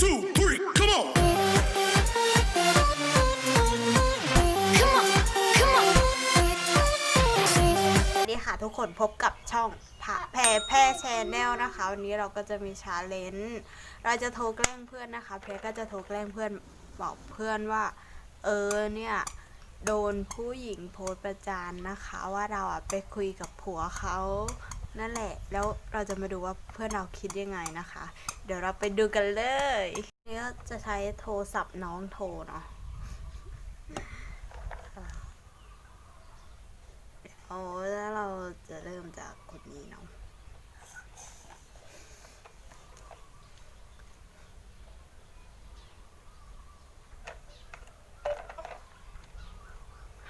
two, three, come on. Come on, come on. สวัสดีค่ะทุกคนพบกับช่องผาแพรแพร่แชนแนลนะคะ วันนี้เราก็จะมีชาเลนจ์เราจะโทรแกล้งเพื่อนนะคะ แพรก็จะโทรแกล้งเพื่อนบอกเพื่อนว่า เออเนี่ยโดนผู้หญิงโพสต์ประจานนะคะ ว่าเราอะไปคุยกับผัวเขา นั่นแหละ แล้วเราจะมาดูว่าเพื่อนเราคิดยังไงนะคะ เดี๋ยวเราไปดูกันเลยนี่ก็จะใช้โทรศัพท์น้องโทรเนาะโอ้แล้วเราจะเริ่มจากคนนี้เนาะ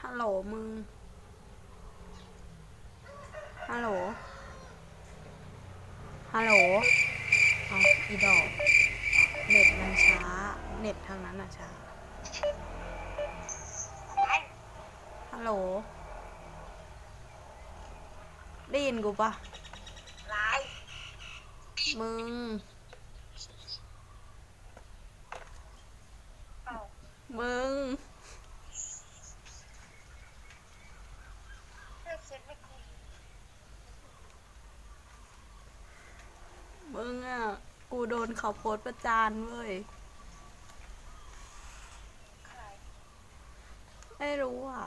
ฮัลโหลมึง ฮัลโหล ฮัลโหล เอาอีดอก เน็ตมันช้า เน็ตทางนั้นอะช้า ฮัลโหล ได้ยินกูปะมึง มึง มึงอะ กู โดนเขาโพสประจานเว้ย ไม่รู้อะ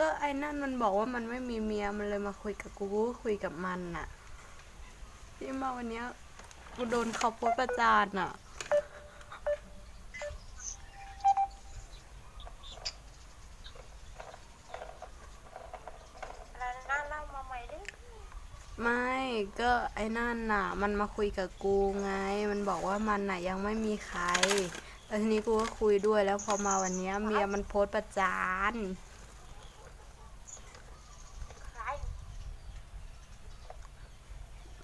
ก็ไอ้นั่นมันบอกว่ามันไม่มีเมียมันเลยมาคุยกับกูกูก็คุยกับมันน่ะ ที่มาวันเนี้ยกูโดนเขาโพสประจานอะ ไม่ ก็ไอ้นั่นน่ะ มันมาคุยกับกูไง มันบอกว่ามันน่ะยังไม่มีใครแล้วทีนี้กูก็คุยด้วยแล้วพอมาวันเนี้ยเมียมันโพสต์ประจาน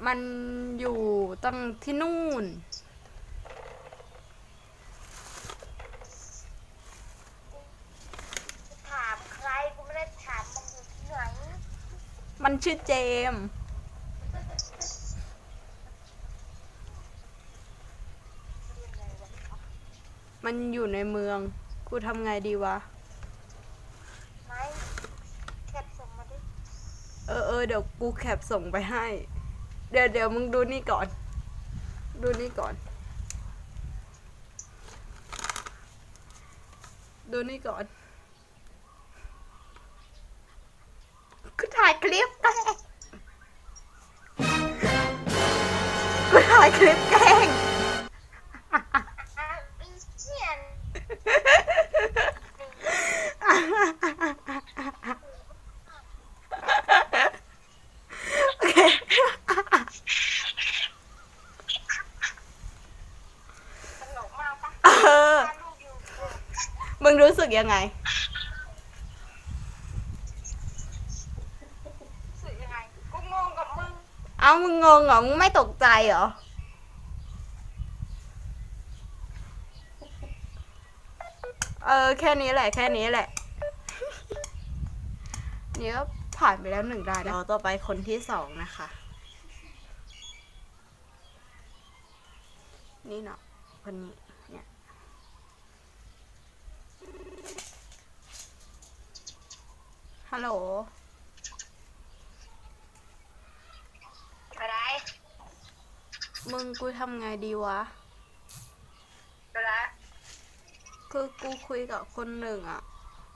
มันอยู่ตั้งที่นู่น ถามใครกูไม่ได้ถามมึงอยู่ที่ไหน มันชื่อเจมส์ มันอยู่ในเมือง กูทำไงดีวะไหนแคปส่งมาดิเออเออเดี๋ยวกูแคปส่งไปให้ เดี๋ยวเดี๋ยวมึงดูนี่ก่อน ดูนี่ก่อน ดูนี่ก่อนกูถ่ายคลิปแกล้งกูถ่ายคลิปแกล้ง อ้าวอีเชี่ยน โอเค ตลกมากปะ เออ ถ้าลูกอยู่เออ มึง รู้สึกยังไง รู้สึกยังไง กูงงกับมึง เอ้ามึงงงเหรอ มึงไม่ตกใจเหรอ เออ แค่นี้แหละ แค่นี้แหละ นี่ก็ผ่านไปแล้วหนึ่งรายนะต่อไปคนที่สองนะคะ นี่เนาะคนนี้เนี่ย ฮัลโหล อะไรมึงกูทำไงดีวะ อะไรคือกูคุยกับคนหนึ่งอะ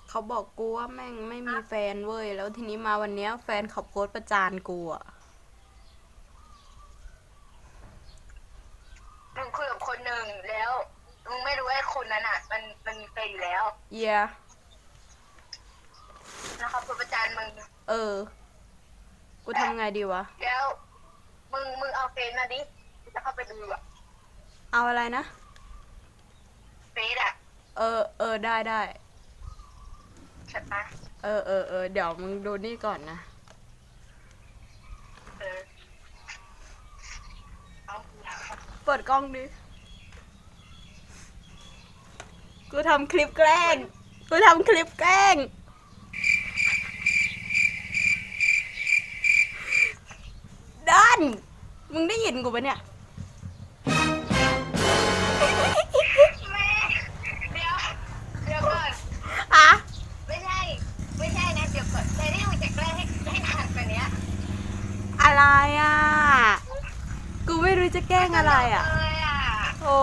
เขาบอกกูว่าแม่งไม่มีแฟนเว้ย แล้วทีนี้มาวันเนี้ยแฟนเขาโพสต์ประจานกูอะ มึงคุยกับคนหนึ่งแล้ว มึงไม่รู้ไอ้คนนั้นอะ มันมันมีแฟนอยู่แล้ว เยีย แล้วเขาพูดประจานมึงเออ กูทำไงดีวะ แล้วมึงมึงเอาเฟซมาดิกูจะเข้าไปดูอะเอาอะไรนะ เฟซอะเออ เออ ได้ได้ ใช่ปะเออเออเออเดี๋ยวมึงดูนี่ก่อนนะ เออเอาเปิดกล้องดิ กูทำคลิปแกล้ง กูทำคลิปแกล้ง มึงได้ยินกูปะเนี่ยเดี๋ยวก่อนอะ ไม่ใช่ ไม่ใช่นะ เดี๋ยวก่อนแต่นี่มัจะแกล้งให้ให้อ่านไปเนี้อะไรอะ กูไม่รู้จะแกล้งอะไรอะโอ้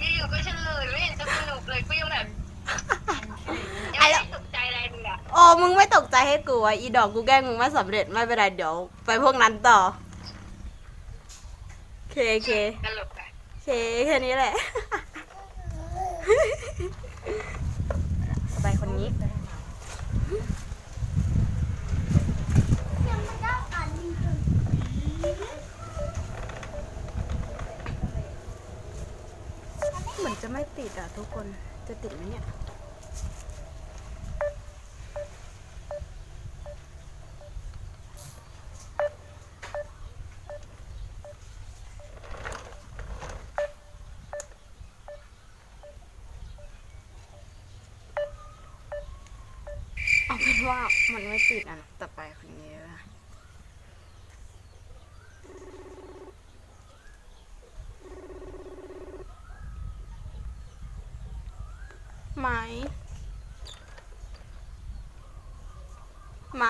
อยู่ๆก็เฉลยไม่เห็นจะสนุกเลยกูยังแบบยังไม่ตกใจอะไรเลยอะ โอ้ มึงไม่ตกใจให้กูอะ อีดอกกูแกล้งมึงไม่สำเร็จไม่เป็นไรเดี๋ยว ไปพวกนั้นต่อ เคโอเคตลกอะโอเคแค่นี้แหละ ไปคนนี้ เหมือนจะไม่ติดอะทุกคน จะติดไหมเนี่ย เอาเป็น ว่ามันไม่ติดอะต่อไปคนนี้ละไหม ไหม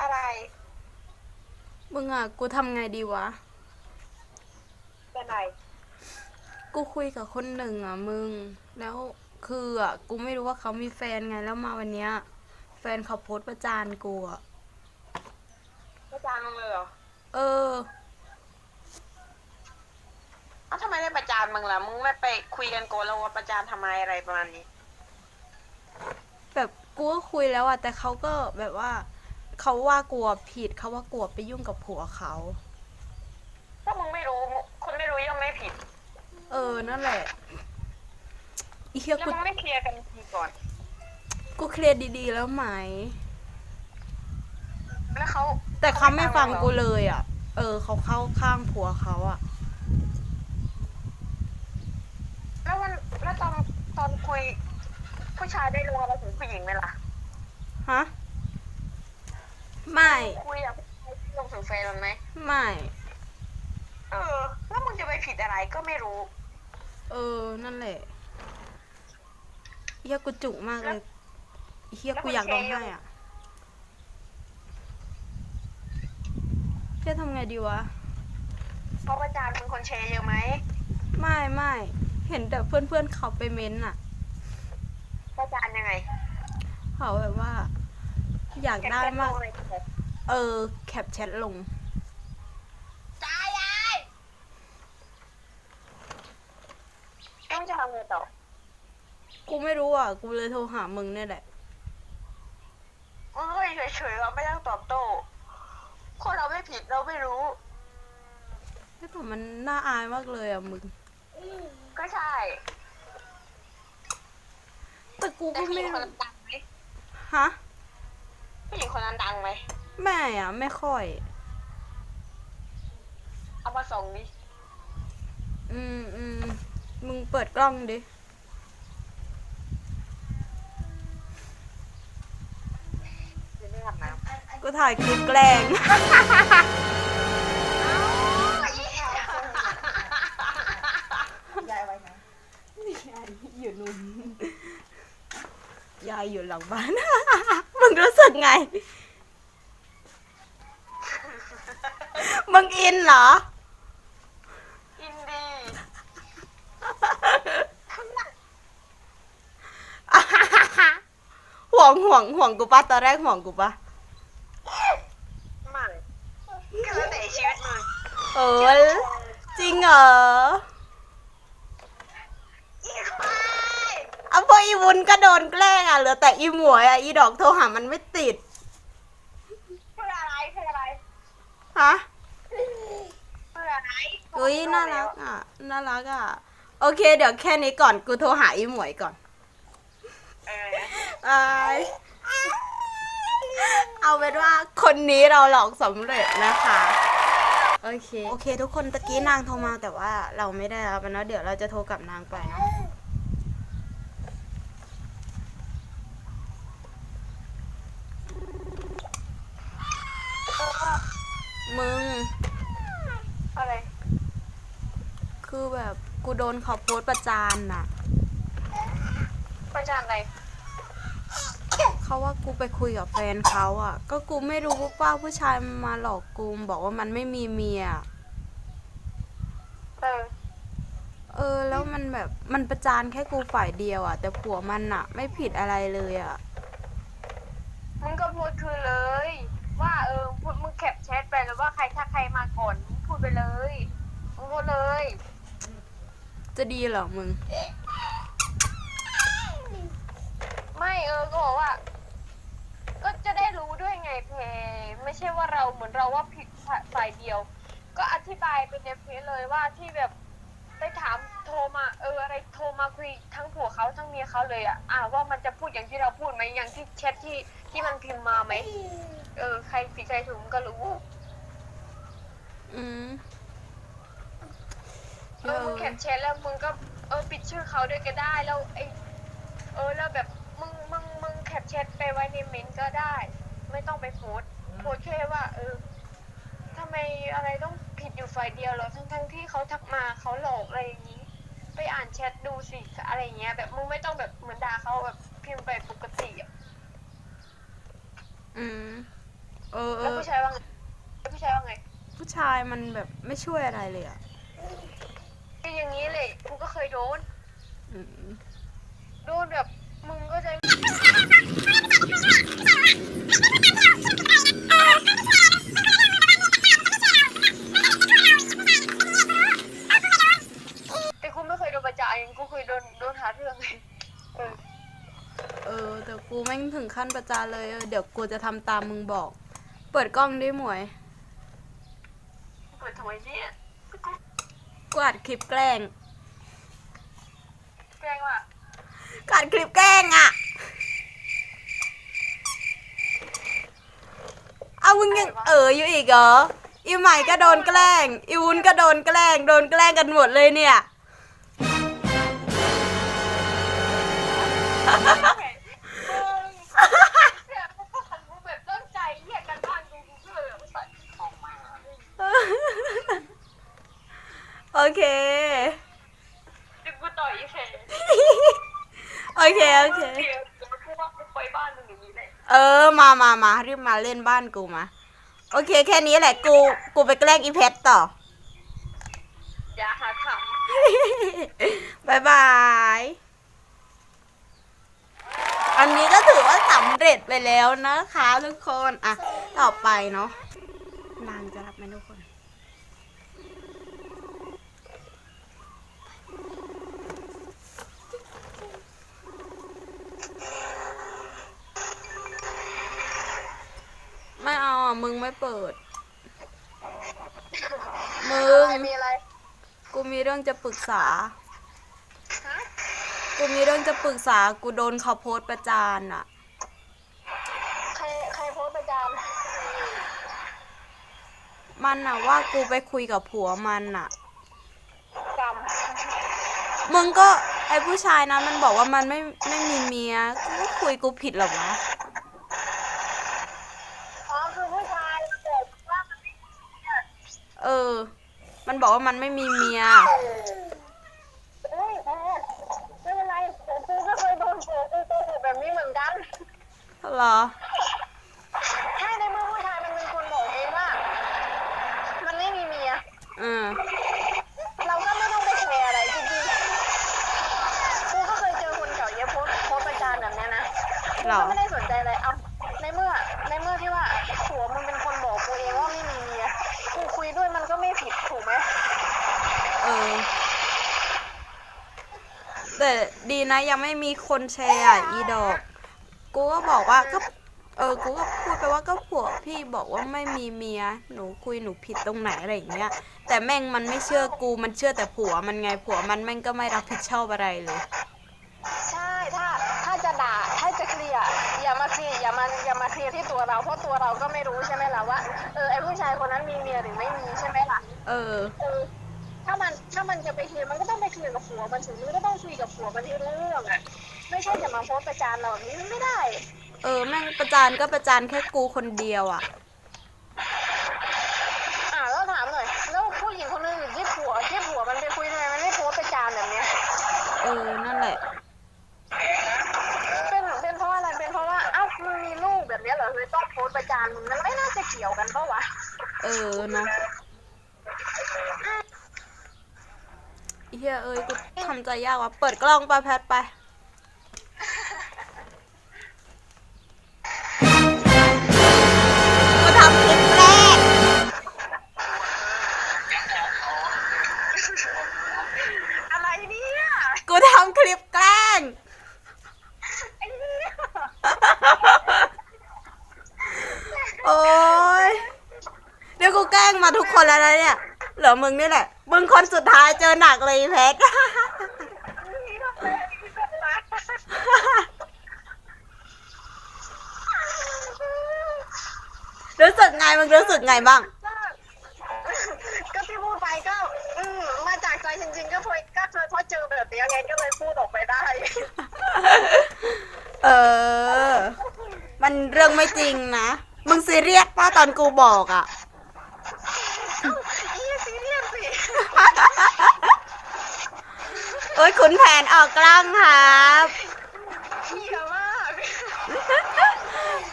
อะไร มึงอะ กูทำไงดีวะ เป็นไร กูคุยกับคนหนึ่งอะมึง แล้ว คืออะกูไม่รู้ว่าเขามีแฟนไงแล้วมาวันเนี้ย แฟนเขาโพสต์ประจานกูอะประจานมึงเลยเหรอเออเอ้าทำไมไม่ประจานมึงล่ะ มึงไม่ไปคุยกันโกอนแล้วว่าประจานทำไมอะไรประมาณนี้ แบบกูก็คุยแล้วอะแต่เขาก็แบบว่าเขาว่ากลัวผิดเขาว่ากลัวไปยุ่งกับผัวเขา ถ้ามึงไม่รู้ คนไม่รู้ย่อมไม่ผิด เออนั่นแหละ อีเฮียแล้วกูมึงไม่เคลียร์กันทีก่อน กูเคลียร์ดีๆ แล้วไหม แล้วเขาแต่เขาไม่ฟังกูเลยอะ เออเขาเข้าข้างผัวเขาอะ แล้ววันแล้วตอนตอนคุย ผู้ชายได้ลงอะไรถึงผู้หญิงไหมล่ะ ฮะ ไม่ คุยอะผู้ชายได้ลงถึงแฟนมันไหมไม่ เออ แล้วมึงจะไปผิดอะไรก็ไม่รู้ เออ นั่นแหละ เฮียกูจุกมากเลยเฮียกูอยากร้องไห้อะเฮียทำไงดีวะเพราะประจานมึงคนแชร์เยอะไหมไม่ไม่เห็นแต่เพื่อนเพื่อนๆเขาไปเม้นต์อะประจานยังไง เขาแบบว่า อยากได้มากแคปชั่นลงเลยเออ แคปแชทลงตายยายต้องจะทำไงต่อ กูไม่รู้อะ กูเลยโทรหามึงเนี่ยแหละ มึงก็อยู่เฉยๆเราไม่ต้องตอบโต้คนเราไม่ผิดเราไม่รู้ แต่มันน่าอายมากเลยอะมึง ก็ใช่ แต่กูแต่ก็ผู้หไม่ญิงคนรู้นั้นดังไหมฮะ ผู้หญิงคนนั้นดังไหมแม่อะ ไม่ค่อย เอามาส่งดิอืมอืมมึงเปิดกล้องดิเดี๋ยวไม่อาบน้ำ กูถ่ายคลิปแกล้ง ยายไว้นะยายอยู่นู่นยายอยู่หลังบ้าน มึงรู้สึกไง มึงอินเหรอ อินดีห่วงห่วงห่วงกูปะตอนแรกห่วงกูปะ มันก็แล้วแต่ชีวิตมึง เออจริงเหรออีควายเอาพออีวุ้นก็โดนแกล้งอะเหลือแต่อีหมวยอะอีดอกโทรหามันไม่ติดเพื่ออะไรเพื่ออะไรฮะเพื่ออะไรเฮ้ยน่ารักอะน่ารักอะโอเค เดี๋ยวแค่นี้ก่อนกูโทรหาอีหมวยก่อนเอออายเอาเป็นว่าคนนี้เราหลอกสำเร็จนะคะ โอเค โอเค ทุกคนตะกี้นางโทรมาแต่ว่าเราไม่ได้รับมันเนาะเดี๋ยวเราจะโทรกลับนางไปเนาะมึง อะไร คือแบบกูโดนเขาโพสต์ประจานน่ะ ประจานอะไร เขาว่ากูไปคุยกับแฟนเขาอะ ก็กูไม่รู้ว่าผู้ชายมาหลอกกูบอกว่ามันไม่มีเมีย เออ เออ แล้วมันแบบมันประจานแค่กูฝ่ายเดียวอะแต่ผัวมันอะไม่ผิดอะไรเลยอะมึงก็พูดคือเลย ว่าเออพูดมึงแคปแชทไปแล้วว่าใครถ้าใครมาก่อนมึงพูดไปเลยมึงพูดเลย จะดีเหรอมึง ไม่เออก็บอกว่า ก็จะได้รู้ด้วยไงเพไม่ใช่ว่า เราเหมือนเราว่าผิดฝ่ายเดียว ก็อธิบายไปในเพจเลยว่าที่แบบไปถามโทรมาเอออะไรโทรมาคุยทั้งผัวเขาทั้งเมียเขาเลยอะอ่าว่ามันจะพูดอย่างที่เราพูดไหมอย่างที่แชทที่ที่มันพิมพ์มาไหมเออใครผิดใครถูกมันก็รู้อืมเออมึงแคปแชทแล้วมึงก็เออปิดชื่อเขาด้วยก็ได้แล้วไอเออแล้วแบบมึงมึงมึงแคปแชทไปไว้ในเมนต์ก็ได้ ไม่ต้องไปโพสต์ โพสต์แค่ว่า เออทำไมอะไรต้องผิดอยู่ฝ่ายเดียวเหรอทั้งทั้งๆที่เขาทักมาเขาหลอกอะไรอย่างนี้ ไปอ่านแชทดูสิอะไรอย่างเงี้ย แบบมึงไม่ต้องแบบเหมือนด่าเขาแบบพิมพ์ไปปกติอะอืมเออเอแล้วอผู้ชายว่าไงแล้วผู้ชายว่าไงผู้ชายมันแบบไม่ช่วยอะไรเลยอะก็อย่างนี้เลยกูก็เคยโดน อืมโดนแบบมึงก็จะ แต่กูไม่เคยโดนประจานเองกูเคยโดนโดนหาเรื่องไงเออเออแต่กูแม่งถึงขั้นประจานเลยเออเดี๋ยวกูจะทำตามมึงบอก เปิดกล้องด้วยหมวย เปิดทำไมเนี่ยกูอัดคลิปแกล้งแกล้งว่ากูอัดคลิปแกล้งอะ เอามึงยังเอออยู่อีกเหรออีใหม่ก็โดนแกล้งอีวุ้นก็โดนแกล้งโดนแกล้งกันหมดเลยเนี่ยเนี่ยกูก็หันกูแบบตั้งใจเรียกกันบ้านกูกูก็เลยแบบใส่ของมาโอเคเดี๋ยวกูต่อยอีเฟยโอเค โอเคเดี๋ยวกูว่ากูไปบ้านมึงอย่างนี้เลย เออมามามารีบมาเล่นบ้านกูมา โอเค แค่นี้แหละกู กูไปแกล้งอีเพชรต่อ อย่าหาทบายบาย อันนี้ก็ถือว่าสำเร็จไปแล้วนะคะทุกคน อะ ต่อไปเนาะ เอาอะมึงไม่เปิด มึำงอะไรมีอะไรกูมีเรื่องจะปรึกษา ฮะกูมีเรื่องจะปรึกษา กูโดนเขาโพสต์ประจานอะ ใครใครโพสต์ประจานมันอะว่ากูไปคุยกับผัวมันอะ กรรมมึงก็ไอผู้ชายนะมันบอกว่ามันไม่ไม่มีเมีย กูก็คุยกูผิดเหรอวะ อ๋อคือผู้ชายแต่ว่ามันไม่เนี่ย เออ มันบอกว่ามันไม่มีเมียเฮ้ยแพ้ไม่เป็นไรแต่กูก็เคยโดนเจอกูโดนแบบนี้เหมือนกัน เหรอ ใช่ในเมื่อผู้ชายมันเป็นคนบอกเองว่า มันไม่มีเมีย อืมเราก็ไม่ต้องไปแคร์อะไรจริงๆ กูก็เคยเจอคนเก่าเยอะโพสต์โพสต์ประจานแบบเนี้ยนะหรอ ก็ไม่ได้สนใจอะไรเอาในเมื่อ ในเมื่อที่ว่าผัวมึงเป็นคนบอกกูเองว่าไม่มีเมีย กูคุยด้วยมันก็ไม่ผิดถูกไหม เออ แต่ดีนะยังไม่มีคนแชร์อะอีดอก กูก็บอกว่าก็ เออ กูก็พูดไปว่าก็ผัวพี่บอกว่าไม่มีเมีย หนูคุยหนูผิดตรงไหนอะไรอย่างเงี้ย แต่แม่งมันไม่เชื่อกู มันเชื่อแต่ผัวมันไงผัวมันแม่งก็ไม่รับผิดชอบอะไรเลย ใช่ถ้าถ้าจะด่าถ้าจะเคลียร์อย่ามาเคลียร์อย่ามาอย่ามาเคลียร์ที่ตัวเราเพราะตัวเราก็ไม่รู้ใช่ไหมล่ะว่าเออไอผู้ชายคนนั้นมีเมียหรือไม่มีใช่ไหมล่ะเออ เออ ถ้ามันถ้ามันจะไปเคลียร์มันก็ต้องไปเคลียร์กับผัวมันถึงมันก็ต้องคุยกับผัวมันให้รู้เรื่องอะไม่ใช่จะมาโพสต์ประจานเราแบบนี้มันไม่ได้ เออแม่งประจานก็ประจานแค่กูคนเดียวอะอ่าแล้วถามหน่อยแล้วผู้หญิงคนนึงอยู่ที่ผัวที่ผัวมันไปคุยทำไมมันไม่โพสต์ประจานแบบเนี้ยเออนั่นแหละเป็นเป็นเพราะอะไรเป็นเพราะว่าอ้าวมึงมีลูกแบบเนี้ยเหรอเลยต้องโพสต์ประจานมึงมันไม่น่าจะเกี่ยวกันปะวะเออเนาะ เฮียเอ้ยกูทำใจยากว่ะ เปิดกล้องไปแพทไป กูทำคลิปแรก อะไรเนี่ย กูทำคลิปแกล้ง ไอ้เนี่ยโอ้ยเดี๋ยวกูแกล้งมาทุกคนแล้วนะเนี่ย เหลือมึงนี่แหละ มึงคนสุดท้ายเจอหนักเลยเพชร รู้สึกไงมึงรู้สึกไงบ้าง ก็ที่พูดไปก็ อืมมาจากใจจริงๆ ก็เพราะก็เพราะเจอแบบนี้ไงก็เลยพูดออกไปได้ เออ มันเรื่องไม่จริงนะ มึงซีเรียสป้าตอนกูบอกอะ อีซีเรียสสิ เอ้ยขุนแผนออกกล้องครับเฮียมาก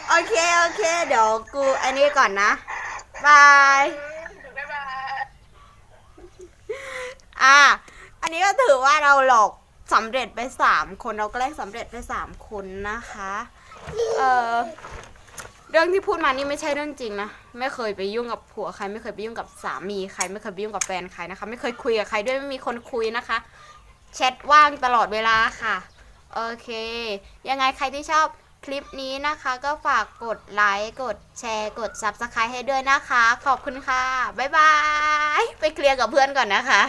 โอเค โอเค เดี๋ยวกูอันนี้ก่อนนะ บาย บ๊ายบาย อะ อันนี้ก็ถือว่าเราหลอกสำเร็จไปสามคนเราก็แลกสำเร็จไปสามคนนะคะ เออเรื่องที่พูดมานี่ไม่ใช่เรื่องจริงนะ ไม่เคยไปยุ่งกับผัวใคร ไม่เคยไปยุ่งกับสามีใคร ไม่เคยไปยุ่งกับแฟนใครนะคะ ไม่เคยคุยกับใครด้วยไม่มีคนคุยนะคะ แชทว่างตลอดเวลาค่ะ โอเค ยังไงใครที่ชอบคลิปนี้นะคะ ก็ฝากกดไลค์ กดแชร์ กด Subscribe ให้ด้วยนะคะ ขอบคุณค่ะ บ๊ายบาย ไปเคลียร์กับเพื่อนก่อนนะคะ